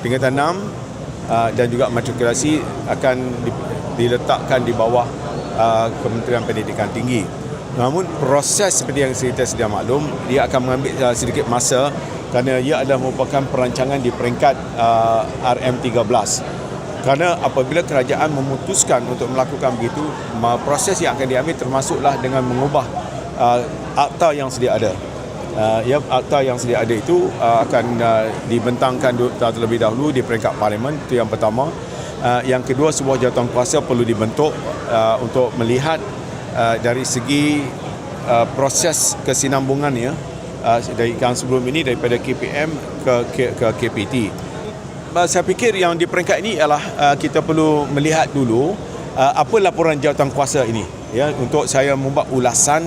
tingkatan 6 uh, dan juga matrikulasi akan di- diletakkan di bawah uh, Kementerian Pendidikan Tinggi. Namun proses seperti yang kita sedia maklum, dia akan mengambil uh, sedikit masa kerana ia adalah merupakan perancangan di peringkat uh, RM13 kerana apabila kerajaan memutuskan untuk melakukan begitu proses yang akan diambil termasuklah dengan mengubah uh, akta yang sedia ada uh, ya akta yang sedia ada itu uh, akan uh, dibentangkan terlebih dahulu di peringkat parlimen. Itu yang pertama. Uh, yang kedua sebuah jawatan kuasa perlu dibentuk uh, untuk melihat uh, dari segi uh, proses kesinambungannya uh, dari yang sebelum ini daripada KPM ke ke, ke KPT Uh, saya fikir yang di peringkat ini ialah uh, kita perlu melihat dulu uh, apa laporan jawatan kuasa ini. Ya untuk saya membuat ulasan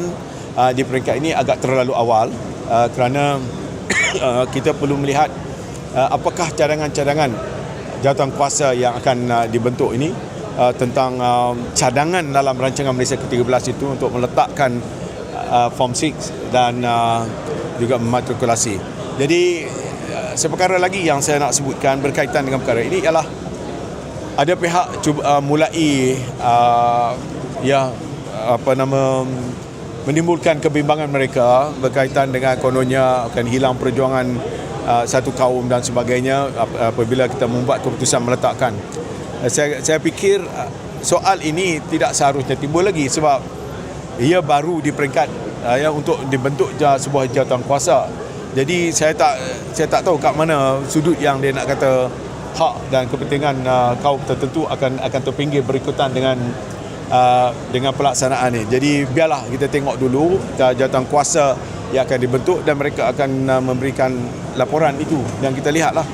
uh, di peringkat ini agak terlalu awal uh, kerana uh, kita perlu melihat uh, apakah cadangan-cadangan jawatan kuasa yang akan uh, dibentuk ini uh, tentang uh, cadangan dalam rancangan Malaysia ke-13 itu untuk meletakkan uh, form 6 dan uh, juga mematrikulasi. Jadi uh, seperkara lagi yang saya nak sebutkan berkaitan dengan perkara ini ialah ada pihak cuba uh, mulai uh, ya apa nama menimbulkan kebimbangan mereka berkaitan dengan kononnya akan hilang perjuangan uh, satu kaum dan sebagainya ap- apabila kita membuat keputusan meletakkan. Uh, saya saya fikir uh, soal ini tidak seharusnya timbul lagi sebab ia baru di peringkat uh, ya untuk dibentuk sebuah jawatan kuasa. Jadi saya tak saya tak tahu kat mana sudut yang dia nak kata hak dan kepentingan uh, kaum tertentu akan akan terpinggir berikutan dengan uh, dengan pelaksanaan ini. Jadi biarlah kita tengok dulu jawatan kuasa yang akan dibentuk dan mereka akan uh, memberikan laporan itu dan kita lihatlah